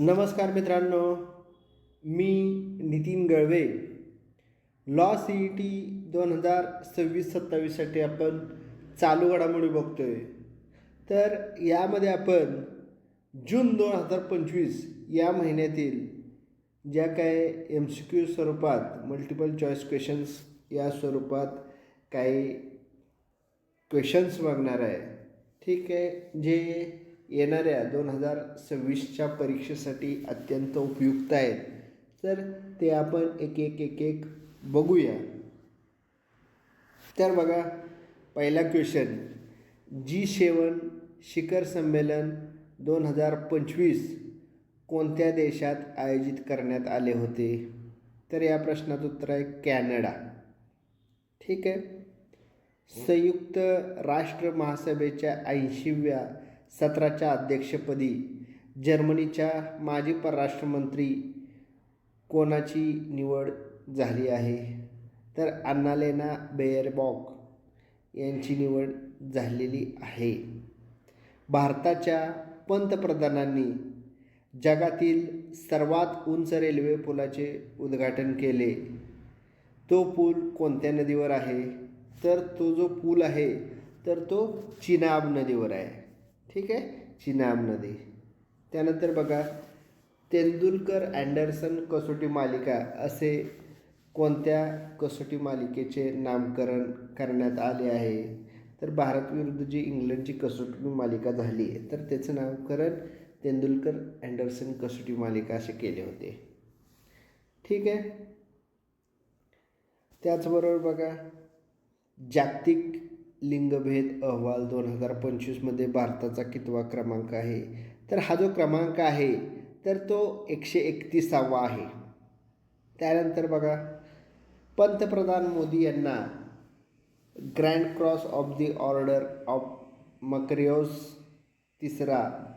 नमस्कार मित्रांनो मी Nitin Galave. Law C E T दोन हजार सव्वीस सत्तावीससाठी आपण चालू घडामोडी बघतो आहे तर यामध्ये आपण जून दोन हजार पंचवीस या महिन्यातील ज्या काय एम सी क्यू स्वरूपात मल्टिपल चॉईस क्वेश्चन्स या स्वरूपात काही क्वेश्चन्स मागणार आहे. ठीक आहे? जे येणाऱ्या दोन हजार सव्वीसच्या परीक्षेसाठी अत्यंत उपयुक्त आहेत. तर ते आपण एक एक एक एक बघूया. तर बघा पहिला क्वेश्चन जी सेवन शिखर संमेलन दोन हजार पंचवीस कोणत्या देशात आयोजित करण्यात आले होते? तर या प्रश्नाचं उत्तर आहे कॅनडा. ठीक आहे? संयुक्त राष्ट्र महासभेच्या ऐंशीव्या सत्राच्या अध्यक्षपदी जर्मनीच्या माजी परराष्ट्रमंत्री कोणाची निवड झाली आहे? तर अन्नालेना बेयरबॉक यांची निवड झालेली आहे. भारताच्या पंतप्रधानांनी जगातील सर्वात उंच रेल्वे पुलाचे उद्घाटन केले. तो पूल कोणत्या नदीवर आहे? तर तो जो पूल आहे तर तो चिनाब नदीवर आहे. ठीक आहे? चिनाब नदी. त्यानंतर बघा तेंडुलकर अँडरसन कसोटी मालिका असे कोणत्या कसोटी मालिकेचे नामकरण करण्यात आले आहे? तर भारत विरुद्ध जी इंग्लंडची कसोटी मालिका झाली आहे तर त्याचं नामकरण तेंडुलकर अँडरसन कसोटी मालिका असे केले होते. ठीक आहे? त्याचबरोबर बघा जागतिक लिंगभेद अहवाल दोन हजार पंचवीसमध्ये भारताचा कितवा क्रमांक आहे? तर हा जो क्रमांक आहे तर तो एकशे एकतीसावा आहे. त्यानंतर बघा पंतप्रधान मोदी यांना grand cross of the order of Makarios तिसरा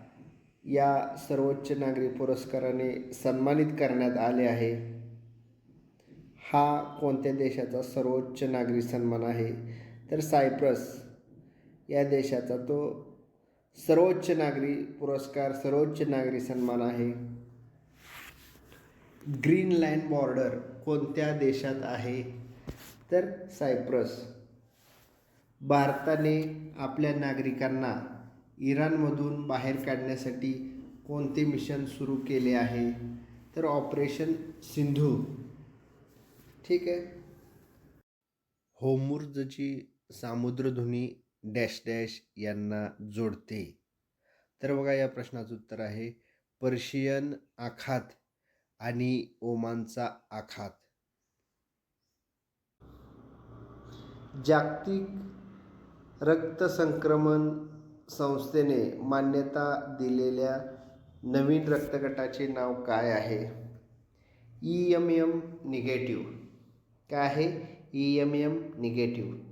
या सर्वोच्च नागरी पुरस्काराने सन्मानित करण्यात आले आहे. हा कोणत्या देशाचा सर्वोच्च नागरी सन्मान आहे? तर सायप्रस या देशाचा तो सर्वोच्च नागरी पुरस्कार सर्वोच्च नागरी सन्मान आहे. ग्रीनलँड बॉर्डर कोणत्या देशात आहे? तर सायप्रस. भारताने आपल्या नागरिकांना इराणमधून बाहेर काढण्यासाठी कोणते मिशन सुरू केले आहे? तर ऑपरेशन सिंधू. ठीक आहे? होमुर्जची सामुद्रधुनी डॅश डॅश यांना जोडते. तर बघा या प्रश्नाचं उत्तर आहे पर्शियन आखात आणि ओमानचा आखात. जागतिक रक्त संक्रमण संस्थेने मान्यता दिलेल्या नवीन रक्तगटाचे नाव काय आहे? E M M negative. काय आहे? E M M negative.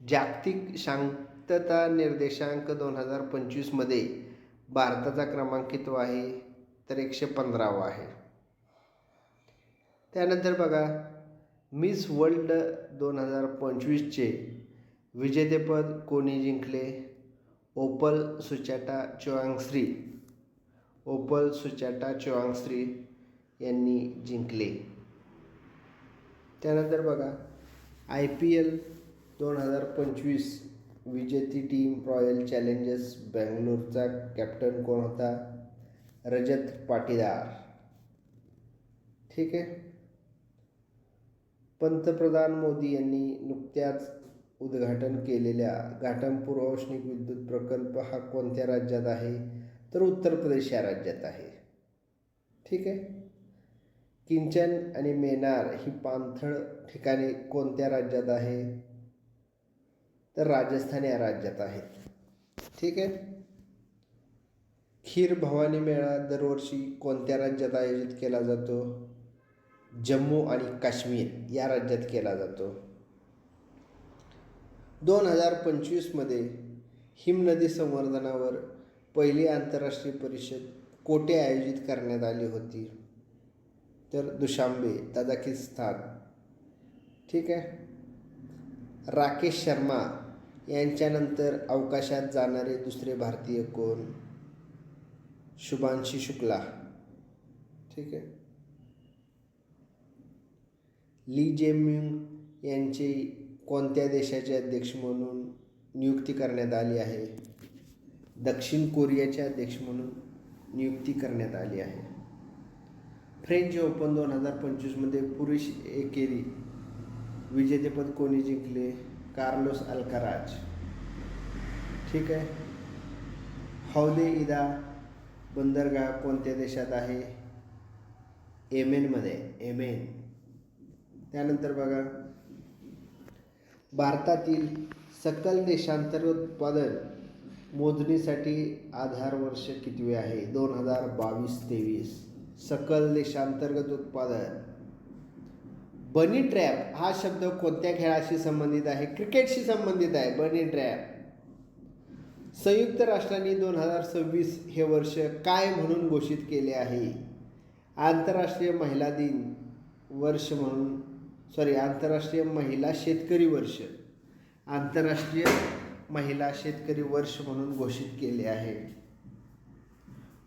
जागतिक शांतता निर्देशांक दोन हजार पंचवीसमध्ये भारताचा क्रमांक कितवा आहे? तर एकशे पंधरावा आहे. त्यानंतर बघा मिस वर्ल्ड दोन हजार पंचवीसचे विजेतेपद कोणी जिंकले? ओपल सुचाटा चोआंगश्री ओपल सुचाटा चोआंगश्री यांनी जिंकले. त्यानंतर बघा आय पी एल दोन हजार पंचवीस विजेती टीम रॉयल चॅलेंजर्स बँगलोरचा कॅप्टन कोण होता? रजत पाटीदार. ठीक आहे? पंतप्रधान मोदी यांनी नुकत्याच उद्घाटन केलेल्या घाटमपूर औष्णिक विद्युत प्रकल्प हा कोणत्या राज्यात आहे? तर उत्तर प्रदेश या राज्यात आहे. ठीक आहे? किंचन आणि मेनार ही पाणथळ ठिकाणे कोणत्या राज्यात आहे? तर राजस्थान या राज्यात आहेत ठीक आहे? खीर भवानी मेळा दरवर्षी कोणत्या राज्यात आयोजित केला जातो? जम्मू आणि काश्मीर या राज्यात केला जातो. दोन हजार पंचवीसमध्ये हिमनदी संवर्धनावर पहिली आंतरराष्ट्रीय परिषद कोठे आयोजित करण्यात आली होती? तर दुशांबे तजाकिस्तान. ठीक आहे? राकेश शर्मा यांच्यानंतर अवकाशात जाणारे दुसरे भारतीय कोण? शुभांशी शुक्ला. ठीक आहे? ली जेम्युंग यांची कोणत्या देशाचे अध्यक्ष म्हणून नियुक्ती करण्यात आली आहे? दक्षिण कोरियाचे अध्यक्ष म्हणून नियुक्ती करण्यात आली आहे. फ्रेंच ओपन दोन हजार पंचवीसमध्ये पुरुष एकेरी विजेतेपद कोणी जिंकले? Carlos Alcaraz. ठीक आहे? हौदे इदा बंदरगाह कोणत्या देशात आहे? येमेनमध्ये येमेन. त्यानंतर बघा भारतातील सकल देशांतर्गत उत्पादन मोजणीसाठी आधार वर्ष कितवे आहे? दोन हजार बावीस तेवीस. सकल देशांतर्गत उत्पादन बनी ट्रॅप हा शब्द कोणत्या खेळाशी संबंधित आहे? क्रिकेटशी संबंधित आहे बनी ट्रॅप. संयुक्त राष्ट्रांनी दोन हजार सव्वीस हे वर्ष काय म्हणून घोषित केले आहे? आंतरराष्ट्रीय महिला दिन वर्ष म्हणून सॉरी आंतरराष्ट्रीय महिला शेतकरी वर्ष. आंतरराष्ट्रीय महिला शेतकरी वर्ष म्हणून घोषित केले आहे.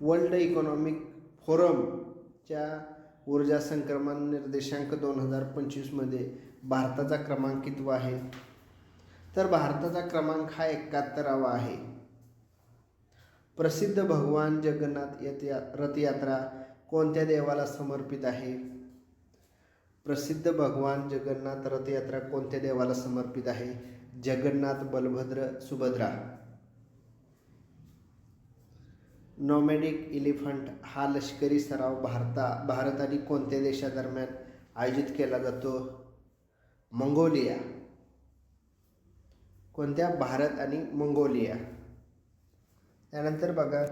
वर्ल्ड इकॉनॉमिक फोरमच्या ऊर्जा संक्रमण निर्देशांक दोन हजार पंचवीसमध्ये भारताचा क्रमांक कितवा आहे? तर भारताचा क्रमांक हा एकाहत्तरावा आहे. प्रसिद्ध भगवान जगन्नाथ यथया रथयात्रा कोणत्या देवाला समर्पित आहे? प्रसिद्ध भगवान जगन्नाथ रथयात्रा कोणत्या देवाला समर्पित आहे? जगन्नाथ बलभद्र सुभद्रा. नॉमॅडिक इलिफंट हा लष्करी सराव भारता भारत आणि कोणत्या देशादरम्यान आयोजित केला जातो? मंगोलिया. कोणत्या? भारत आणि मंगोलिया. त्यानंतर बघा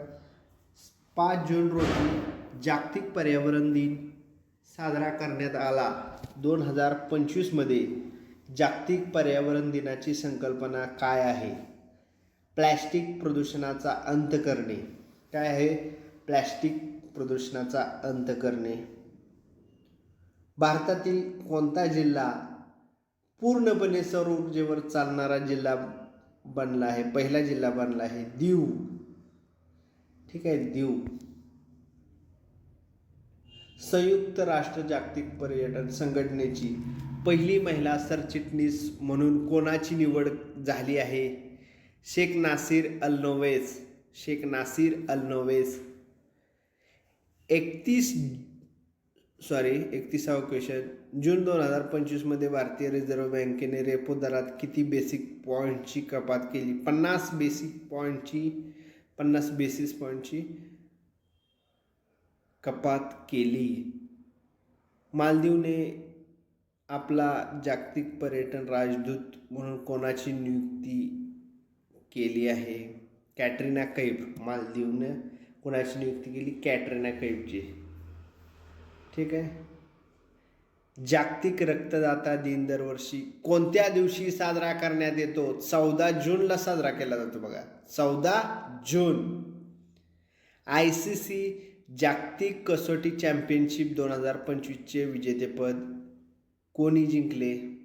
पाच जून रोजी जागतिक पर्यावरण दिन साजरा करण्यात आला. दोन हजार पंचवीसमध्ये जागतिक पर्यावरण दिनाची संकल्पना काय आहे? प्लॅस्टिक प्रदूषणाचा अंत करणे. काय आहे? प्लॅस्टिक प्रदूषणाचा अंत करणे. भारतातील कोणता जिल्हा पूर्णपणे सौर ऊर्जेवर चालणारा जिल्हा बनला आहे? पहिला जिल्हा बनला आहे दीव. ठीक आहे दीव. संयुक्त राष्ट्र जागतिक पर्यटन संघटनेची पहिली महिला सरचिटणीस म्हणून कोणाची निवड झाली आहे? Sheikh Nasir Alnowais Sheikh Nasir Al Nowais एकतीस सॉरी एकतीसावा क्वेश्चन जून दोन हजार पंचवीसमध्ये भारतीय रिझर्व्ह बँकेने रेपो दरात किती बेसिक पॉईंटची कपात केली? पन्नास बेसिक पॉईंटची पन्नास बेसिस पॉईंटची कपात केली. मालदीवने आपला जागतिक पर्यटन राजदूत म्हणून कोणाची नियुक्ती केली आहे? कॅटरीना कैफ मालदीवनं कोणाची नियुक्ती केली? कॅटरीना कैफची. ठीक आहे? जागतिक रक्तदाता दिन दरवर्षी कोणत्या दिवशी साजरा करण्यात येतो? चौदा जूनला साजरा केला जातो बघा. चौदा जून. आय सी सी जागतिक कसोटी चॅम्पियनशिप दोन हजार पंचवीसचे विजेतेपद कोणी जिंकले?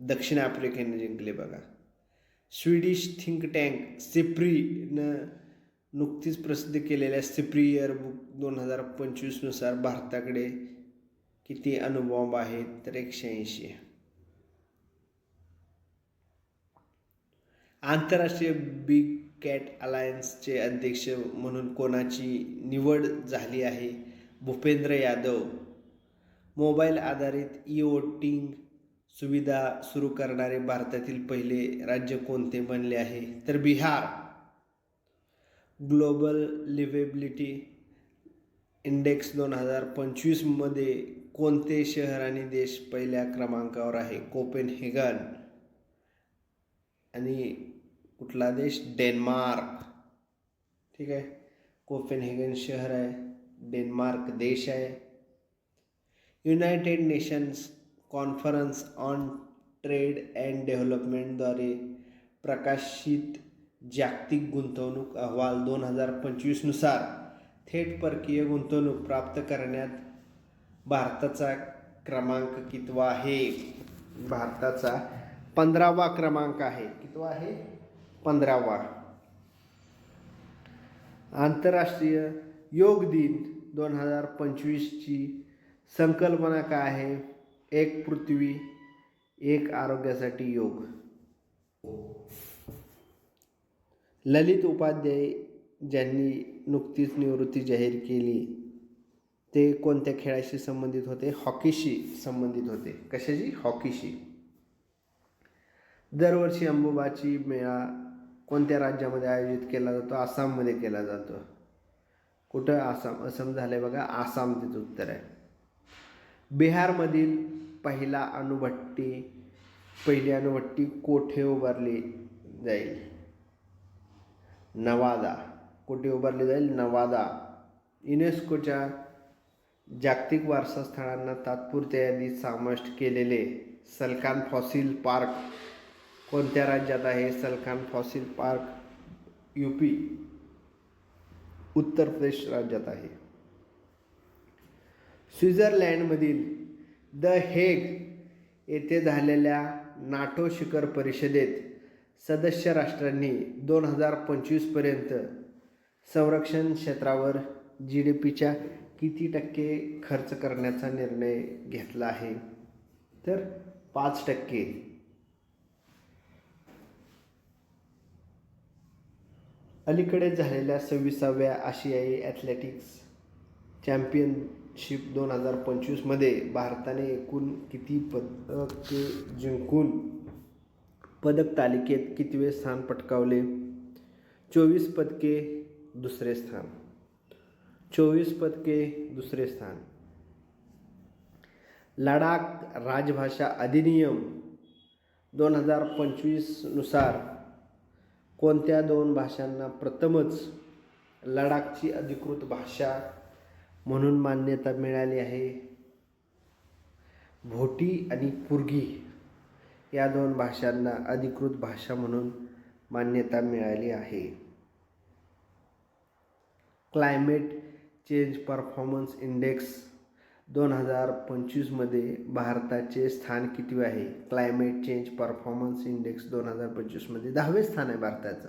दक्षिण आफ्रिकेने जिंकले बघा. स्वीडिश थिंक टँक सिप्रीनं नुकतीच प्रसिद्ध केलेल्या सिप्री इयरबुक दोन हजार पंचवीसनुसार भारताकडे किती अणुबॉम्ब आहेत तर एकशे ऐंशी. आंतरराष्ट्रीय बिग कॅट अलायन्सचे अध्यक्ष म्हणून कोणाची निवड झाली आहे? भूपेंद्र यादव. मोबाईल आधारित ई वोटिंग सुविधा सुरू करणारे भारतातील पहिले राज्य कोणते बनले आहे? तर बिहार. ग्लोबल लिव्हेबिलिटी इंडेक्स दोन हजार पंचवीसमध्ये कोणते शहर आणि देश पहिल्या क्रमांकावर आहे? कोपेनहेगन. आणि कुठला देश? डेन्मार्क. ठीक आहे. कोपेनहेगन शहर आहे. डेन्मार्क देश आहे. United Nations conference on trade and डेव्हलपमेंटद्वारे प्रकाशित जागतिक गुंतवणूक अहवाल दोन हजार पंचवीसनुसार थेट परकीय गुंतवणूक प्राप्त करण्यात भारताचा क्रमांक कितवा आहे? भारताचा पंधरावा क्रमांक आहे. कितवा आहे? पंधरावा. आंतरराष्ट्रीय योग दिन दोन हजार पंचवीसची संकल्पना काय आहे? एक पृथ्वी एक आरोग्यासाठी योग. ललित उपाध्याय ज्यांनी नुकतीच निवृत्ती जाहीर केली ते कोणत्या खेळाशी संबंधित होते? हॉकीशी संबंधित होते. कशाशी? हॉकीशी. दरवर्षी अंबुबाची मेळा कोणत्या राज्यामध्ये आयोजित केला जातो? आसाममध्ये केला जातो. कुठं? आसाम. असम झालं आहे बघा. आसाम तिथं उत्तर आहे. बिहारमधील पहिला अणुभट्टी पहिली अणुभट्टी कोठे उभारली जाईल? नवादा. कोठे उभारली जाईल? नवादा. युनेस्कोच्या जागतिक वारसा स्थळांना तात्पुरत्या यादीत समाविष्ट केलेले सलखान फॉसिल पार्क. कोणत्या राज्यात आहे Salkhan fossil park? U P. Uttar Pradesh राज्यात आहे. स्वित्झर्लँडमधील द हेग येथे झालेल्या नाटो शिखर परिषदेत सदस्य राष्ट्रांनी दोन हजार पंचवीसपर्यंत संरक्षण क्षेत्रावर जी डी पीच्या किती टक्के खर्च करण्याचा निर्णय घेतला आहे? तर पाच टक्के. अलीकडे झालेल्या सव्वीसाव्या आशियाई ॲथलेटिक्स चॅम्पियनशिप दोन हजार पंचवीसमध्ये भारताने एकूण किती पदके जिंकून पदक तालिकेत कितवे स्थान पटकावले? चोवीस पदके दुसरे स्थान. चोवीस पदके दुसरे स्थान. लडाख राजभाषा अधिनियम दोन हजार पंचवीसनुसार कोणत्या दोन भाषांना प्रथमच लडाखची अधिकृत भाषा म्हणून मान्यता मिळाली आहे. भोटी आणि पुर्गी या दोन भाषांना अधिकृत भाषा म्हणून मान्यता मिळाली आहे. क्लायमेट चेंज परफॉर्मन्स इंडेक्स दोन हजार पंचवीसमध्ये भारताचे स्थान किती आहे? क्लायमेट चेंज परफॉर्मन्स इंडेक्स दोन हजार पंचवीसमध्ये दहावे स्थान आहे भारताचं.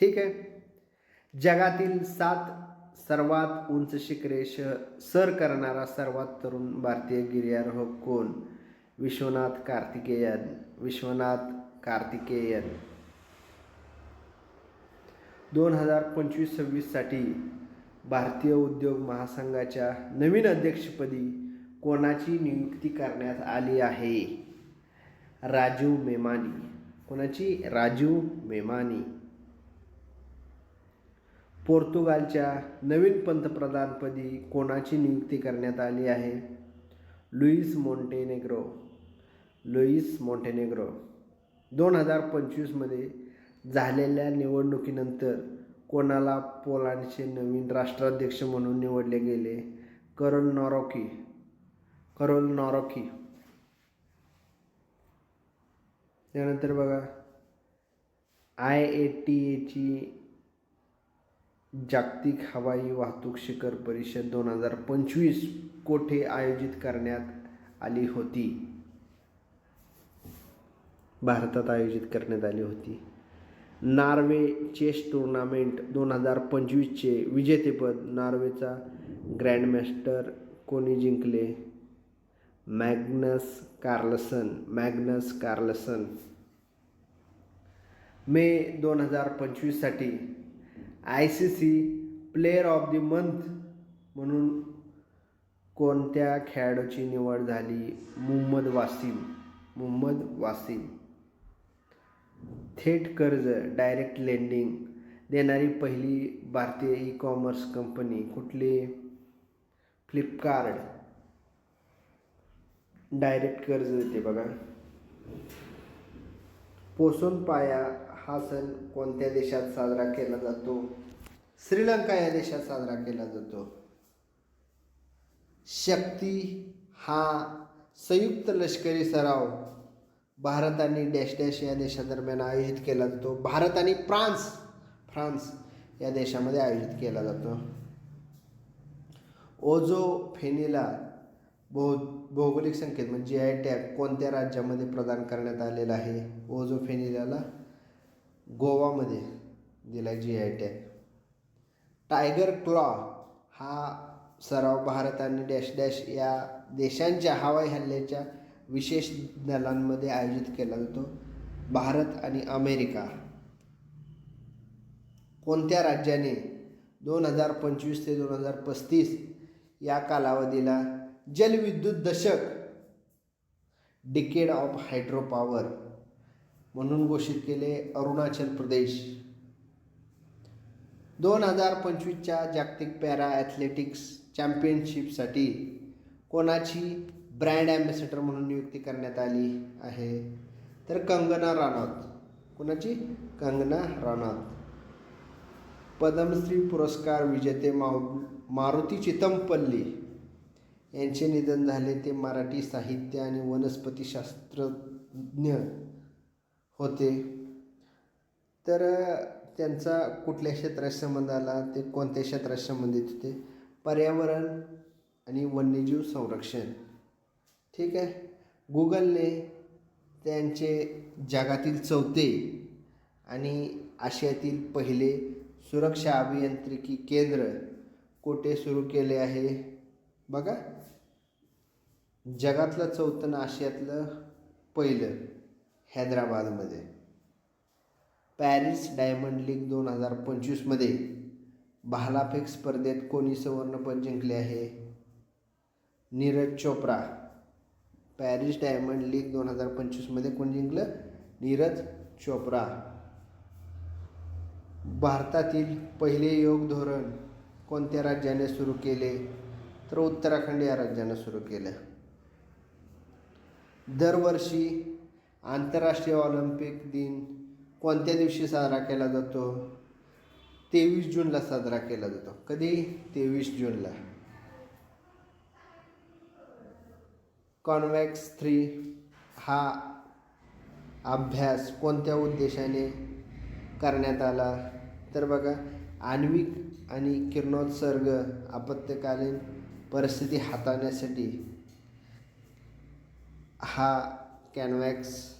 ठीक आहे? जगातील सात सर्वात उंच शिखरे श सर करणारा सर्वात तरुण भारतीय गिर्यारोहक कोण? विश्वनाथ कार्तिकेयन. विश्वनाथ कार्तिकेयन. दोन हजार पंचवीस सव्वीससाठी भारतीय उद्योग महासंघाच्या नवीन अध्यक्षपदी कोणाची नियुक्ती करण्यात आली आहे? राजीव मेमानी. कोणाची? राजीव मेमानी. पोर्तुगालच्या नवीन पंतप्रधानपदी कोणाची नियुक्ती करण्यात आली आहे? Luis Montenegro. Luis Montenegro. दोन हजार पंचवीसमध्ये झालेल्या निवडणुकीनंतर कोणाला पोलांडचे नवीन राष्ट्राध्यक्ष म्हणून निवडले गेले? करोल नॉरॉकी. करोल नॉरॉकी. त्यानंतर बघा आय ए टी एची जागतिक हवाई वाहतूक शिखर परिषद दोन हजार पंचवीस कोठे आयोजित करण्यात आली होती? भारतात आयोजित करण्यात आली होती. नॉर्वे चेस टुर्नामेंट दोन हजार पंचवीसचे विजेतेपद नॉर्वेचा ग्रँडमास्टर कोणी जिंकले? Magnus Carlsen Magnus Carlsen. May दोन हजार पंचवीससाठी I C C player of the month म्हणून कोणत्या खेळाडूची निवड झाली? मुहम्मद वासिम. मुहम्मद वासिम. थेट कर्ज डायरेक्ट लेंडिंग देणारी पहिली भारतीय ई कॉमर्स कंपनी कुठली? फ्लिपकार्ट. डायरेक्ट कर्ज देते बघा. पोसोन पाया हा सण कोणत्या देशात साजरा केला जातो? श्रीलंका या देशात साजरा केला जातो. शक्ती हा संयुक्त लष्करी सराव भारत आणि डॅश डॅश या देशादरम्यान आयोजित केला जातो. भारत आणि फ्रान्स फ्रान्स या देशामध्ये आयोजित केला जातो. ओझो फेनिला भौ भौगोलिक संकेत म्हणजे जी आय टॅग कोणत्या राज्यामध्ये प्रदान करण्यात आलेला आहे? ओझो फेनिलाला गोवामध्ये दिला G I tag tiger claw हा सराव भारत आणि डॅश डॅश या देशांच्या हवाई हल्ल्याच्या विशेष दलांमध्ये आयोजित केला जातो. भारत आणि अमेरिका. कोणत्या राज्याने दोन हजार पंचवीस ते दोन हजार पस्तीस या कालावधीला जलविद्युत दशक डिकेड ऑफ हायड्रो पॉवर म्हणून घोषित केले अरुणाचल प्रदेश. दोन हजार पंचवीसच्या जागतिक पॅरा ॲथलेटिक्स चॅम्पियनशिपसाठी कोणाची ब्रँड ॲम्बॅसेडर म्हणून नियुक्ती करण्यात आली आहे? तर कंगना राणावत कोणाची? कंगना राणावत पद्मश्री पुरस्कार विजेते माउ मारुती चितमपल्ली यांचे निधन झाले ते मराठी साहित्य आणि वनस्पतीशास्त्रज्ञ होते. तर त्यांचा कुठल्या क्षेत्राशी संबंध आला? ते कोणत्या क्षेत्राशी संबंधित होते? पर्यावरण आणि वन्यजीव संरक्षण. ठीक आहे? गुगलने त्यांचे जगातील चौथे आणि आशियातील पहिले सुरक्षा अभियांत्रिकी केंद्र कोठे सुरू केले आहे? बघा. जगातलं चौथं आणि आशियातलं पहिलं. हैदराबादमध्ये. पॅरिस डायमंड लीग दोन हजार पंचवीसमध्ये भालाफेक स्पर्धेत कोणी सुवर्णपद जिंकले आहे? Neeraj Chopra. Paris Diamond League दोन हजार पंचवीसमध्ये कोण जिंकलं? नीरज चोप्रा. भारतातील पहिले योग धोरण कोणत्या राज्याने सुरू केले? तर उत्तराखंड या राज्यानं सुरू केलं. दरवर्षी आंतरराष्ट्रीय ऑलिम्पिक दिन कोणत्या दिवशी साजरा केला जातो? तेवीस जूनला साजरा केला जातो. कधी? तेवीस जूनला. कॉन्वॅक्स थ्री हा अभ्यास कोणत्या उद्देशाने करण्यात आला? तर बघा आण्विक आणि किरणोत्सर्ग आपत्कालीन परिस्थिती हाताळण्यासाठी हा कॅनवॅक्स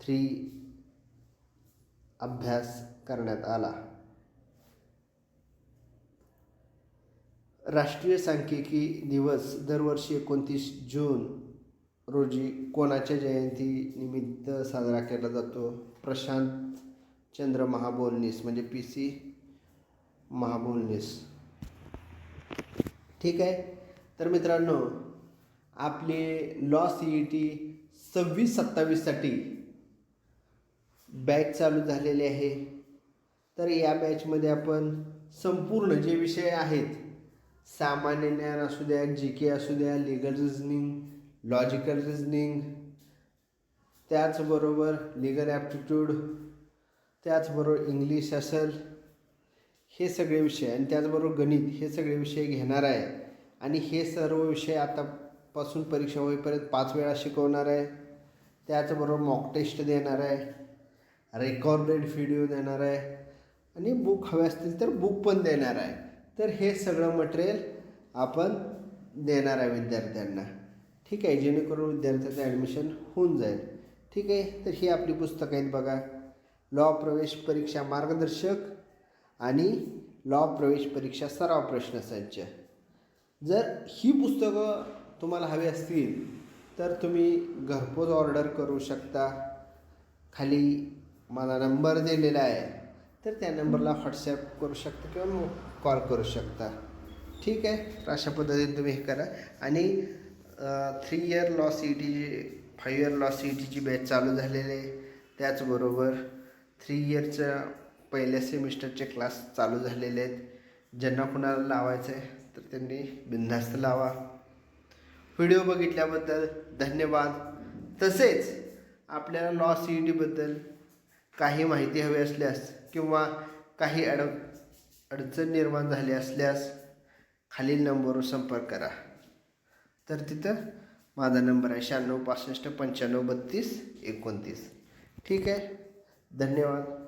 थ्री अभ्यास करण्यात आला. राष्ट्रीय सांख्यिकी दिवस दरवर्षी एकोणतीस जून रोजी कोणाच्या जयंती निमित्त साजरा केला जातो? प्रशांत चंद्र महाबोलनीस म्हणजे पी सी महाबोलनीस. ठीक आहे? तर मित्रांनो आपले लॉ सी ई टी सव्वीस सत्तावीससाठी बॅच चालू झालेली आहे. तर या बॅचमध्ये आपण संपूर्ण जे विषय आहेत सामान्य ज्ञान असू द्या जी के असू द्या लिगल रिझनिंग लॉजिकल रिझनिंग त्याचबरोबर लिगल ॲप्टिट्यूड त्याचबरोबर इंग्लिश असेल हे सगळे विषय आणि त्याचबरोबर गणित हे सगळे विषय घेणार आहे. आणि हे सर्व विषय आतापासून परीक्षा होईपर्यंत पाच वेळा शिकवणार आहे. त्याचबरोबर मॉक टेस्ट देणार आहे रेकॉर्डेड व्हिडिओ देणार आहे आणि बुक हवे असतील तर बुक पण देणार आहे. तर हे सगळं मटेरियल आपण देणार आहे विद्यार्थ्यांना. ठीक आहे जेणेकरून विद्यार्थ्याचं ॲडमिशन होऊन जाईल. ठीक आहे तर ही आपली पुस्तकं आहेत बघा. लॉ प्रवेश परीक्षा मार्गदर्शक आणि लॉ प्रवेश परीक्षा सराव प्रश्नसंच जर ही पुस्तकं तुम्हाला हवी असतील तर तुम्ही घरपोच ऑर्डर करू शकता. खाली माझा नंबर दिलेला आहे. तर त्या नंबरला व्हॉट्सॲप करू शकता किंवा कॉल करू शकता. ठीक आहे? तर अशा पद्धतीने तुम्ही हे करा. आणि three year law C E T five year law C E टीची बॅच चालू झालेली आहे. त्याचबरोबर थ्री इयरच्या पहिल्या सेमिस्टरचे क्लास चालू झालेले आहेत. ज्यांना कुणाला लावायचं आहे तर त्यांनी बिनधास्त लावा. व्हिडिओ बघितल्याबद्दल धन्यवाद. तसेच आपल्याला लॉ सी ई टीबद्दल काही माहिती हवी असल्यास किंवा काही अड अडचण निर्माण झाली असल्यास खालील नंबरवर संपर्क करा. तर तिथं माझा नंबर आहे शहाण्णव पासष्ट पंच्याण्णव बत्तीस एकोणतीस. ठीक आहे? धन्यवाद.